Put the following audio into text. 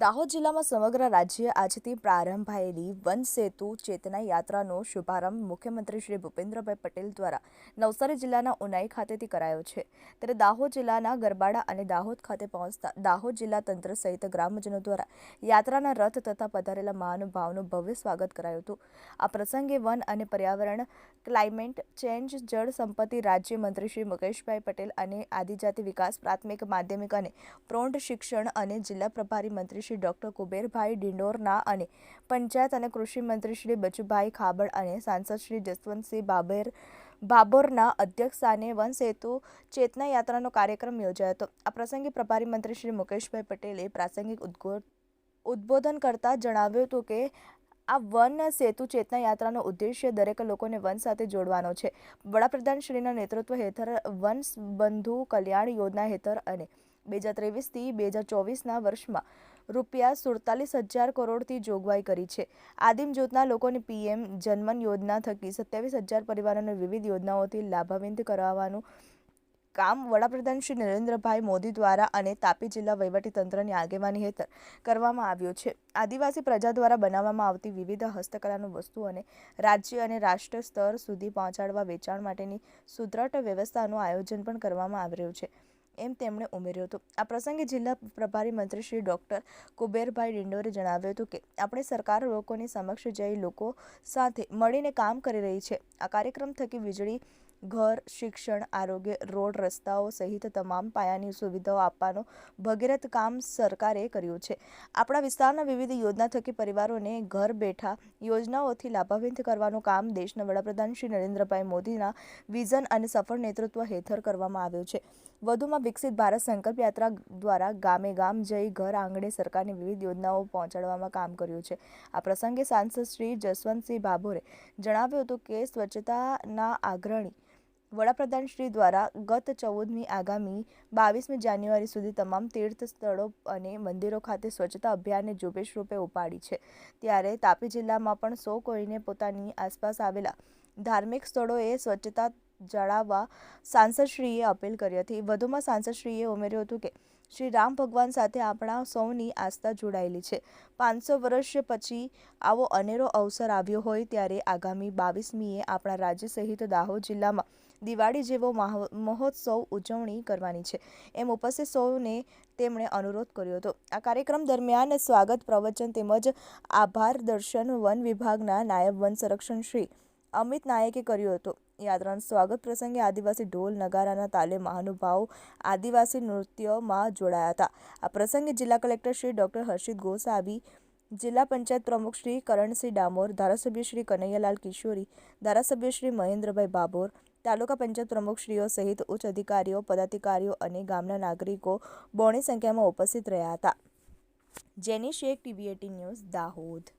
દાહોદ જિલ્લામાં સમગ્ર રાજ્ય આજથી પ્રારંભાયેલી વન સેતુ ચેતના યાત્રાનો શુભારંભ મુખ્યમંત્રી શ્રી ભૂપેન્દ્રભાઈ પટેલ દ્વારા નવસારી જિલ્લાના ઉનાઈ ખાતેથી કરાયો છે. ત્યારે દાહોદ જિલ્લાના ગરબાડા અને દાહોદ ખાતે પહોંચતા દાહોદ જિલ્લા તંત્ર સહિત ગ્રામજનો દ્વારા યાત્રાના રથ તથા પધારેલા મહાનુભાવનું ભવ્ય સ્વાગત કરાયું હતું. આ પ્રસંગે વન અને પર્યાવરણ, ક્લાઇમેટ ચેન્જ, જળ સંપત્તિ રાજ્યમંત્રી શ્રી મુકેશભાઈ પટેલ અને આદિજાતિ વિકાસ પ્રાથમિક, માધ્યમિક અને પ્રૌઢ શિક્ષણ અને જિલ્લા પ્રભારી મંત્રી શ્રી ડોક્ટર કુબેરભાઈ ડિંડોરના અને પંચાયત અને કૃષિ મંત્રી શ્રી બચુભાઈ ખાબડ અને સાંસદ શ્રી જસવંતસિંહ બાબેર ભાભોરના અધ્યક્ષસ્થાને વન સેતુ ચેતના યાત્રાનો કાર્યક્રમ યોજાયો હતો. આ પ્રસંગે પ્રભારી મંત્રી શ્રી મુકેશભાઈ પટેલે પ્રાસંગિક ઉદ્બોધન કરતા જણાવ્યું હતું કે, આ વન સેતુ ચેતના યાત્રાનો ઉદ્દેશ્ય દરેક લોકોને વન સાથે જોડવાનો છે. વડાપ્રધાન શ્રીના નેતૃત્વ હેઠળ વન બંધુ કલ્યાણ યોજના હેઠળ અને બે હજાર ત્રેવીસથી બે હજાર ચોવીસના વર્ષમાં રૂપિયા સુડતાલીસ હજાર કરોડથી જોગવાઈ કરી છે. આદિમ જ્યોતના લોકોને પીએમ જનમન યોજના થકી સત્યાવીસ હજાર પરિવારોને વિવિધ યોજનાઓથી લાભાન્વિત કરાવવાનું કામ વડાપ્રધાન શ્રી નરેન્દ્રભાઈ મોદી દ્વારા અને તાપી જિલ્લા વહીવટીતંત્રની આગેવાની હેઠળ કરવામાં આવ્યું છે. આદિવાસી પ્રજા દ્વારા બનાવવામાં આવતી વિવિધ હસ્તકલાનું વસ્તુઓને રાજ્ય અને રાષ્ટ્ર સ્તર સુધી પહોંચાડવા વેચાણ માટેની સુદ્રઢ વ્યવસ્થાનું આયોજન પણ કરવામાં આવી રહ્યું છે. એમ તેમણે ઉમેર્યું હતું. આ પ્રસંગે જિલ્લા પ્રભારી મંત્રી શ્રી ડોક્ટર કુબેરભાઈ ડિંડોરે જણાવ્યું હતું કે, આપણે સરકાર લોકોની સમક્ષ જઈ લોકો સાથે મળીને કામ કરી રહી છે. આ કાર્યક્રમ થકી વીજળી ઘર, શિક્ષણ, આરોગ્ય, રોડ, રસ્તાઓ સહિત તમામ પાયાની સુવિધાઓ આપવાનું ભગીરથ કામ સરકારે કર્યું છે. આપણા વિસ્તારના વિવિધ યોજના થકી પરિવારોને ઘર બેઠા યોજનાઓથી લાભાન્વિત કરવાનું કામ દેશના વડાપ્રધાન શ્રી નરેન્દ્રભાઈ મોદીના વિઝન અને સફળ નેતૃત્વ હેઠળ કરવામાં આવ્યું છે. વધુમાં વિકસિત ભારત સંકલ્પ યાત્રા દ્વારા ગામે ગામ જઈ ઘર આંગણે સરકારની વિવિધ યોજનાઓ પહોંચાડવામાં કામ કર્યું છે. આ પ્રસંગે સાંસદ શ્રી જસવંતસિંહ ભાભોરે જણાવ્યું હતું કે સ્વચ્છતાના આગ્રણી વડાપ્રધાન શ્રી દ્વારા ગત ચૌદમી આગામી બાવીસમી જાન્યુઆરી સુધી તમામ તીર્થ સ્થળો અને મંદિરો ખાતે સ્વચ્છતા અભિયાનને ઝુંબેશ રૂપે ઉપાડી છે. ત્યારે તાપી જિલ્લામાં પણ સૌ કોઈને પોતાની આસપાસ આવેલા ધાર્મિક સ્થળોએ સ્વચ્છતા જાળવવા સાંસદશ્રીએ અપીલ કરી હતી. વધુમાં સાંસદશ્રીએ ઉમેર્યું હતું કે, શ્રી રામ ભગવાન સાથે આપણા સૌની આસ્થા જોડાયેલી છે. પાંચસો વર્ષ પછી આવો અનેરો અવસર આવ્યો હોય ત્યારે આગામી બાવીસમીએ આપણા રાજ્ય સહિત દાહોદ જિલ્લામાં દિવાળી જેવો મહોત્સવ ઉજવણી કરવાની છે. એમ ઉપસ્થિત સૌને તેમણે અનુરોધ કર્યો હતો. આ કાર્યક્રમ દરમિયાન સ્વાગત પ્રવચન તેમજ આભાર દર્શન વન વિભાગના નાયબ વન સંરક્ષણ શ્રી અમિત નાયકે કર્યો હતો. યાત્રાના સ્વાગત પ્રસંગે આદિવાસી ઢોલ નગારાના તાલે મહાનુભાવો આદિવાસી નૃત્યોમાં જોડાયા હતા. આ પ્રસંગે જિલ્લા કલેક્ટર શ્રી ડૉક્ટર હર્ષિત ગોસાવી જિલ્લા પંચાયત પ્રમુખ શ્રી કરણસિંહ ડામોર, ધારાસભ્ય શ્રી કનૈયાલાલ કિશોરી, ધારાસભ્ય શ્રી મહેન્દ્રભાઈ બાબોર, તાલુકા પંચાયત પ્રમુખશ્રીઓ સહિત ઉચ્ચ અધિકારીઓ, પદાધિકારીઓ અને ગામના નાગરિકો બોણી સંખ્યામાં ઉપસ્થિત રહ્યા હતા. Jeni Sheikh TV eighteen news Dahod.